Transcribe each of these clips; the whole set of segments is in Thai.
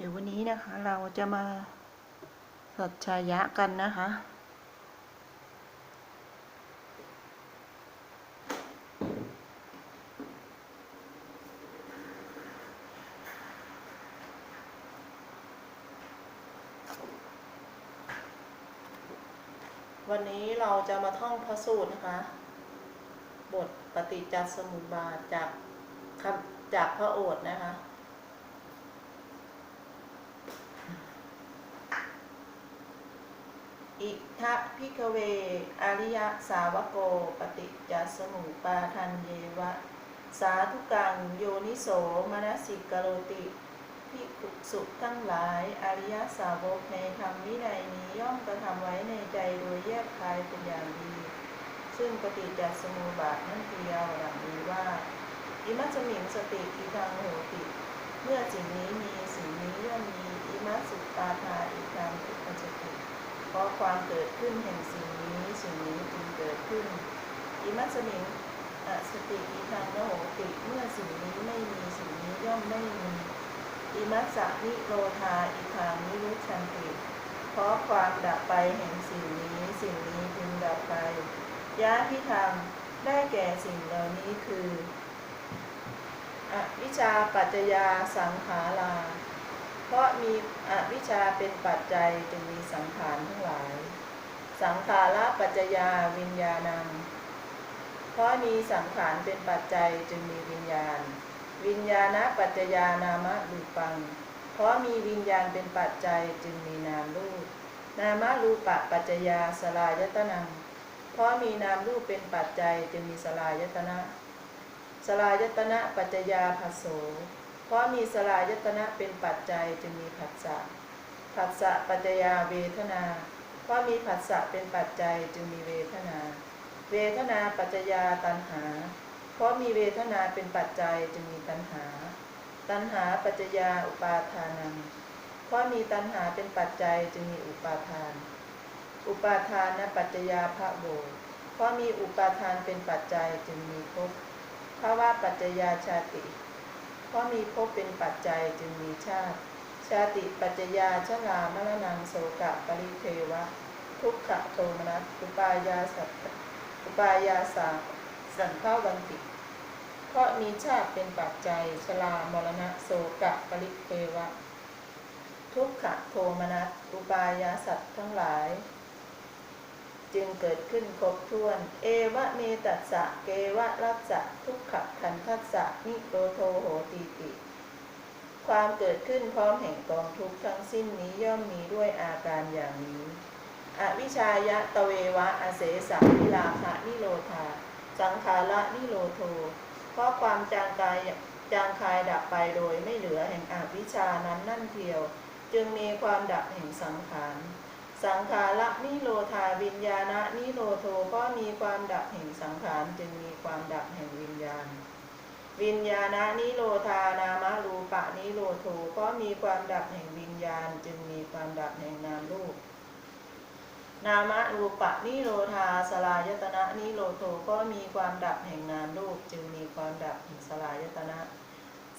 เดี๋ยววันนี้นะคะเราจะมาสัจชายะกันนะคะ วันนี้เราจะมาท่องพระสูตรนะคะ บทปฏิจจสมุปบาทจากจากพระโอษฐ์นะคะ อิทะพิกเว อริยสาวโกปฏิจจสมุปาทันเยวะ สาธุกังโยนิโสมนสิกโรติพิกุสุทั้งหลาย อริยสาวกในธรรมวินัยนี้ย่อมกระทำไว้ในใจโดยแยกคายเป็นอย่างดี ซึ่งปฏิจจสมุปบาทนั้นเทียวดังนี้ว่า อิมัจจมิงสติทีทางโหติ เมื่อสิ่งนี้มีสิ่งนี้ย่อมมีอิมัสสุปาทาอิทางอุปจติ เพราะ ความเกิดขึ้นแห่งสิ่งนี้ สิ่งนี้จึงเกิดขึ้นอิมัสมิงอสติอิทังนโหติเมื่อสิ่งนี้ไม่มีสิ่งนี้ย่อมไม่มีอิมัสสะนิโรธาอิทังนิรุชันติเพราะความดับไปแห่งสิ่งนี้ สิ่งนี้จึงดับไปยะพิธรรมได้แก่สิ่งเหล่านี้คืออวิชชาปัจจยาสังขารา เพราะมีอวิชชาเป็นปัจจัยจึงมีสังขารทั้งหลาย สังขาระปัจจยาวิญญาณัง เพราะมีสังขารเป็นปัจจัยจึงมีวิญญาณ วิญญาณปัจจยานามะรูปัง เพราะมีวิญญาณเป็นปัจจัยจึงมีนามรูป นามรูปะปัจจยาสลายตนัง เพราะมีนามรูปเป็นปัจจัยจึงมีสลายตนะ สลายตนะปัจจยาภสโส เพราะมีสลายตนะเป็นปัจจัยจึงมีผัสสะผัสสะปัจจยาเวทนา เพราะมีผัสสะเป็นปัจจัยจึงมีเวทนา เวทนาปัจจยาตัณหา เพราะมีเวทนาเป็นปัจจัยจึงมีตัณหา ตัณหาปัจจยาอุปาทานัง เพราะมีตัณหาเป็นปัจจัยจึงมีอุปาทาน อุปาทานนปัจจยาภะโวเพราะมีอุปาทานเป็นปัจจัยจึงมีภพภาวะปัจจยาชาติ เพราะมีภพเป็นปัจจัยจึงมีชาติ ชาติปัจจยาชรามรณังโสกะปริเทวะ ทุกขะโทมนัสอุปายาสัตอุปายาสาสันเข้าวันติ เพราะมีชาติเป็นปัจจัยชรามรณะโสกะปริเทวะ ทุกขะโทมนัสอุปายาสัตทั้งหลาย จึงเกิดขึ้นครบถ้วน เอวะเมตัสสะ เกวะรัสสะ ทุกขะขันทัสสะ นิโรโทโหตีติ ความเกิดขึ้นพร้อมแห่งกองทุกข์ทั้งสิ้นนี้ย่อมมีด้วยอาการอย่างนี้ อวิชายะตะเววะอเสสะวิลาคะนิโรธา สังขาระนิโรโท เพราะความจางกายจางคายดับไปโดยไม่เหลือแห่งอวิชานั้นนั่นเทียว จึงมีความดับแห่งสังขาร สังขาระนิโรธาวิญญาณนิโรโทก็มีความดับแห่งสังขารจึงมีความดับแห่งวิญญาณ วิญญาณนิโรธานามรูปะนิโรโทก็มีความดับแห่งวิญญาณ จึงมีความดับแห่งนามรูป นามรูปะนิโรธาสลายตนะนิโรโทก็มีความดับแห่งนามรูป จึงมีความดับแห่งสลายตนะ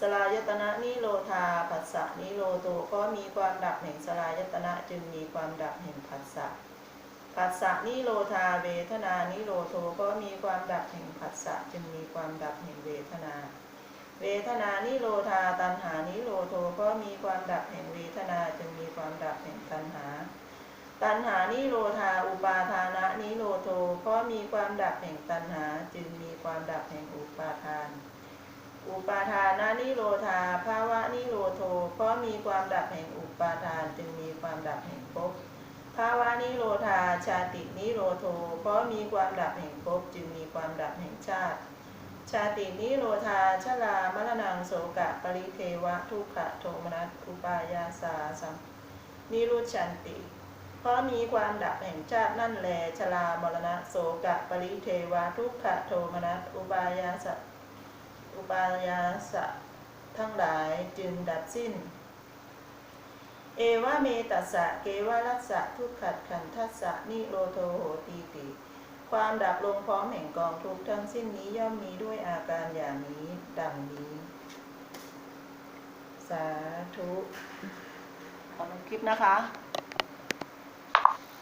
สลายตนะนิโรธาผัสสะนิโรโทก็มีความดับแห่งสลายตนะจึงมีความดับแห่งผัสสะผัสสะนิโรธาเวทนานิโรโทก็มีความดับแห่งผัสสะจึงมีความดับแห่งเวทนา เวทนานิโรธาตัณหานิโรโทก็มีความดับแห่งเวทนาจึงมีความดับแห่งตัณหา ตัณหานิโรธาอุปาทานะนิโรโทเพราะมีความดับแห่งตัณหา จึงมีความดับแห่งอุปาทาน อุปาทานานิโรธาภาวะนิโรโท เพราะมีความดับแห่งอุปาทานจึงมีความดับแห่งภพภาวะนิโรธาชาตินิโรโท เพราะมีความดับแห่งภพจึงมีความดับแห่งชาติ ชาตินิโรธาชรามรณังโสกะปริเทวะทุกขะโทมนัสอุปายาสาสัมนิรุชันติ เพราะมีความดับแห่งชาตินั่นแลชรามรณะโสกะปริเทวะทุกขะโทมนัสอุปายาสะ อุปายาสะทั้งหลายจึงดับสิ้น เอวะเมตัสสะเกวรัสสะทุกขัดขันทัสสะนิโรโทโหตีติ ความดับลงพร้อมแห่งกองทุกทั้งสิ้นนี้ย่อมมีด้วยอาการอย่างนี้ดังนี้ สาธุสคลิปนะคะ